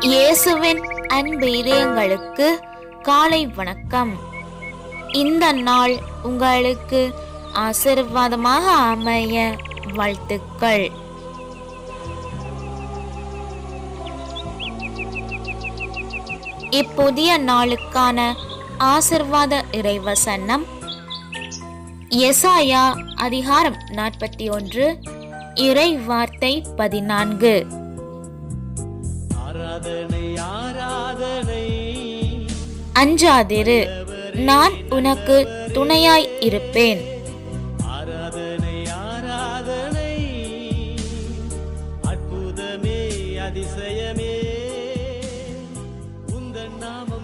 இயேசுவின் அன்பு இதயங்களுக்கு காலை வணக்கம். இந்த நாள் உங்களுக்கு ஆசீர்வாதமாக அமைய வாழ்த்துக்கள். இப்புதிய நாளுக்கான ஆசிர்வாத இறைவசனம். எசாயா அதிகாரம் நாற்பத்தி ஒன்று இறை வார்த்தை பதினான்கு. அஞ்சாதிரு நான் உனக்கு துணையாய் இருப்பேன். அதிசயமே. உந்தன் நாமம்